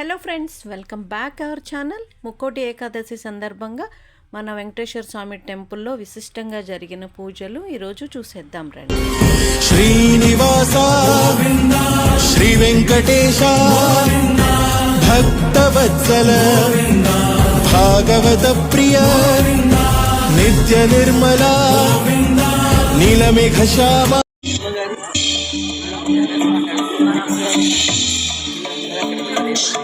Hello friends welcome back our channel Mukkoti Ekadashi సందర్భంగా మన వెంకటేశ్వర స్వామి టెంపుల్లో విశిష్టంగా జరిగిన పూజలు ఈరోజు చూసేద్దాం రండి. శ్రీనివాస శ్రీ వెంకటేశ భక్తవత్సల భాగవత ప్రియ నిత్య నిర్మల నీలమేఘ శ్యామ.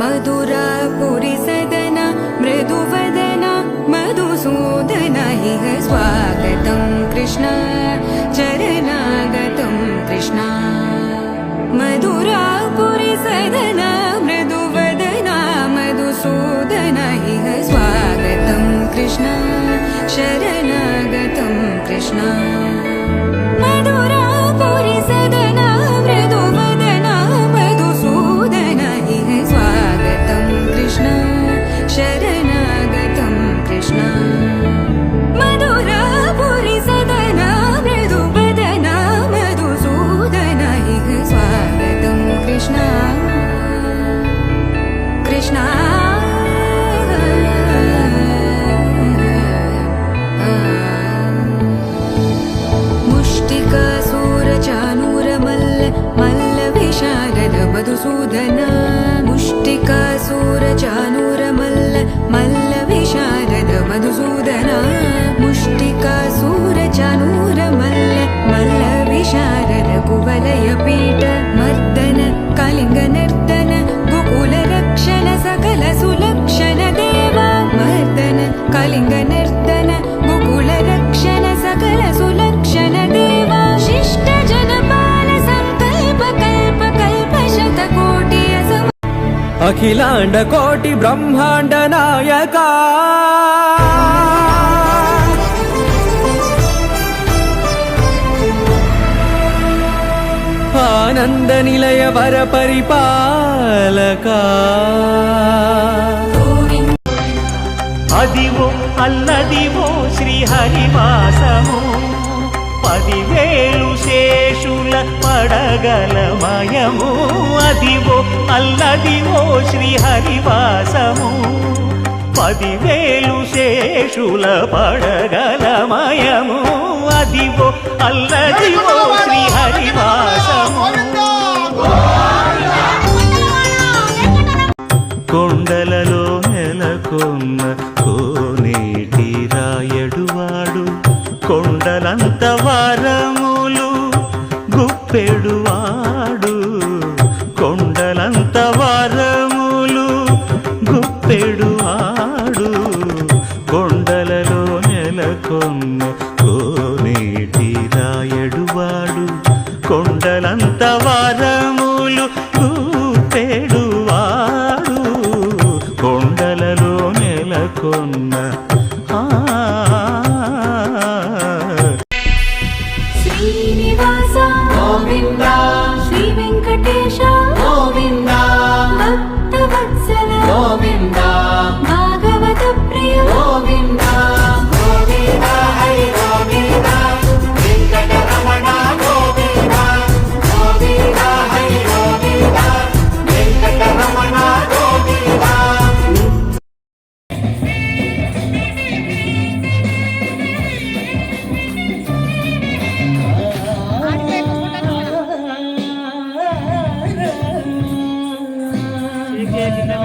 मधुरापुरिसदन मृदुवदन मधुसूदन स्वागतं कृष्ण चरणागतं कृष्ण। मधुरापुरिसदन मृदुवदन शरणागतं कृष्ण लयपीठ मर्दन कलिङ्गनर्तन गोकुलरक्षण सकल सुलक्षण देव मर्दन कलिङ्गनर्तन गोकुलरक्षण सकल सुलक्षण देव शिष्ट जनपाल सङ्कल्प कल्प कल्प शतकोटि अखिलाण्ड कोटि ब्रह्माण्ड नायका ఆనంద నిలయ వర పరిపాలక అదివో అల్లదివో శ్రీహరివాసము. పదివేలు శేషుల పడగలమయము. అదివో అల్లదివో శ్రీహరివాసము. పదివేలు శేషుల పడగలమయము. అదివో అల్లదివో శ్రీహరివాసము. రాయడువాడు కొండలంత వారములు గుప్పెడువాడు. కొండలంత వారములు గుప్పెడువాడు. Govinda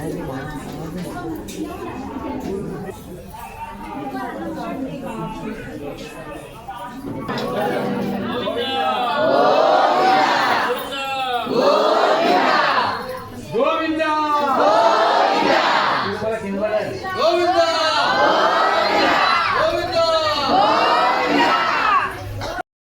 안녕하세요.